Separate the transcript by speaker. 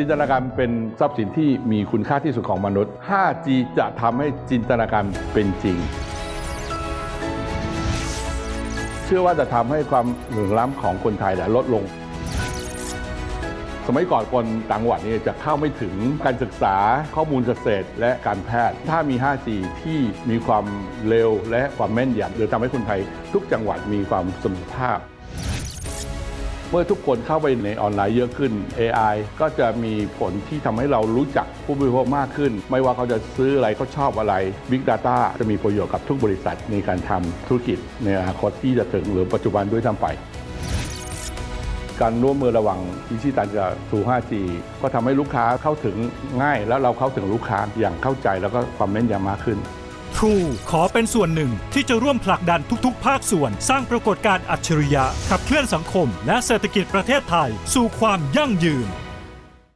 Speaker 1: จินตนาการเป็นทรัพย์สินที่มีคุณค่าที่สุดของมนุษย์ 5G จะทำให้จินตนาการเป็นจริง เชื่อว่าจะทำให้ความเหลื่อมล้ำของคนไทยลดลง สมัยก่อนคนต่างจังหวัดนี่จะเข้าไม่ถึงการศึกษาข้อมูลเกษตรและการแพทย์ ถ้ามี 5G ที่มีความเร็วและความแม่นยำหรือทำให้คนไทยทุกจังหวัดมีความสมรรถภาพ เมื่อทุกคนเข้าไปในออนไลน์เยอะขึ้น AI ก็จะมีผลที่ทำให้เรารู้จักผู้บริโภคมากขึ้น ไม่ว่าเขาจะซื้ออะไรเขาชอบอะไร Big Data จะมีประโยชน์กับทุกบริษัทในการทำธุรกิจในอนาคตที่จะถึงหรือปัจจุบันด้วยซ้ำไปการร่วมมือระหว่างดิจิตัลกับสู่ 5G ก็ทำให้ลูกค้าเข้าถึงง่าย แล้วเราเข้าถึงลูกค้าอย่างเข้าใจแล้วก็ความแม่นยำมากขึ้น
Speaker 2: ทรูขอเป็นส่วนหนึ่งที่จะร่วมผลักดันทุกๆ ภาคส่วน สร้างปรากฏการณ์อัจฉริยะขับเคลื่อนสังคม และเศรษฐกิจประเทศไทย สู่ความยั่งยืน